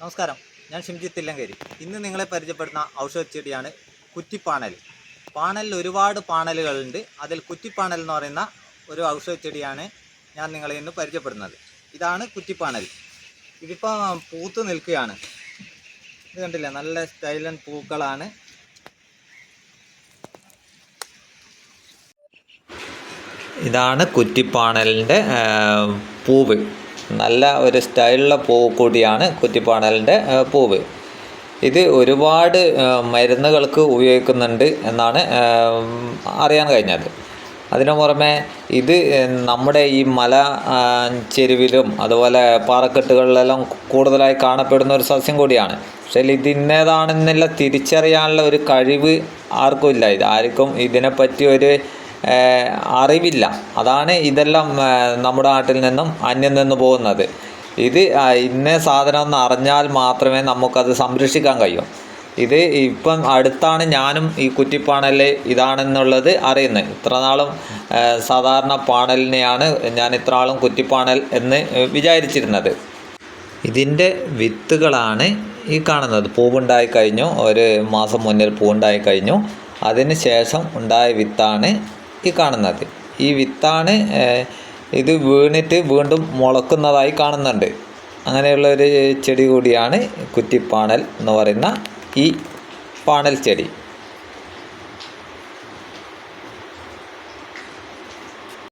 നമസ്കാരം. ഞാൻ ഷിംജി തില്ലങ്കേരി. ഇന്ന് നിങ്ങളെ പരിചയപ്പെടുന്ന ഔഷധ ചെടിയാണ് കുറ്റിപ്പാണൽ. പാണലിൽ ഒരുപാട് പാണലുകളുണ്ട്. അതിൽ കുറ്റിപ്പാണൽ എന്ന് പറയുന്ന ഒരു ഔഷധ ചെടിയാണ് ഞാൻ നിങ്ങളെ ഇന്ന് പരിചയപ്പെടുന്നത് ഇതാണ് കുറ്റിപ്പാണൽ. ഇതിപ്പോൾ പൂത്ത് നിൽക്കുകയാണ്. ഇത് കണ്ടില്ല? നല്ല സ്റ്റൈലൻ പൂക്കളാണ്. ഇതാണ് കുറ്റിപ്പാണലിന്റെ പൂവ്. നല്ല ഒരു സ്റ്റൈലുള്ള പൂവ് കൂടിയാണ് കുറ്റിപ്പാണലിന്റെ പൂവ്. ഇത് ഒരുപാട് മരുന്നുകൾക്ക് ഉപയോഗിക്കുന്നുണ്ട് എന്നാണ് അറിയാൻ കഴിഞ്ഞത്. അതിനു പുറമെ ഇത് നമ്മുടെ ഈ മല ചെരുവിലും അതുപോലെ പാറക്കെട്ടുകളിലെല്ലാം കൂടുതലായി കാണപ്പെടുന്ന ഒരു സസ്യം കൂടിയാണ്. പക്ഷേ ഇത് തിരിച്ചറിയാനുള്ള ഒരു കഴിവ് ആർക്കും ഇല്ല. ഇത് ആർക്കും ഇതിനെപ്പറ്റി ഒരു അറിവില്ല. അതാണ് ഇതെല്ലാം നമ്മുടെ നാട്ടിൽ നിന്നും അന്യം നിന്ന് പോകുന്നത്. ഇത് ഇന്ന സാധനം എന്ന് അറിഞ്ഞാൽ മാത്രമേ നമുക്കത് സംരക്ഷിക്കാൻ കഴിയൂ. ഇത് ഇപ്പം അടുത്താണ് ഞാനും ഈ കുറ്റിപ്പാണൽ ഇതാണെന്നുള്ളത് അറിയുന്നത്. ഇത്ര നാളും സാധാരണ പാണലിനെയാണ് ഞാൻ ഇത്ര നാളും കുറ്റിപ്പാണൽ എന്ന് വിചാരിച്ചിരുന്നത്. ഇതിന്റെ വിത്തുകളാണ് ഈ കാണുന്നത്. പൂവുണ്ടായി കഴിഞ്ഞു. ഒരു മാസം മുന്നിൽ പൂവുണ്ടായി കഴിഞ്ഞു. അതിന് ശേഷം ഉണ്ടായ വിത്താണ് ഈ കാണുന്നത്. ഈ വിത്താണ് ഇത് വീണിട്ട് വീണ്ടും മുളക്കുന്നതായി കാണുന്നുണ്ട്. അങ്ങനെയുള്ള ഒരു ചെടി കൂടിയാണ് കുറ്റിപ്പാണൽ എന്ന് പറയുന്ന ഈ പാണൽ ചെടി.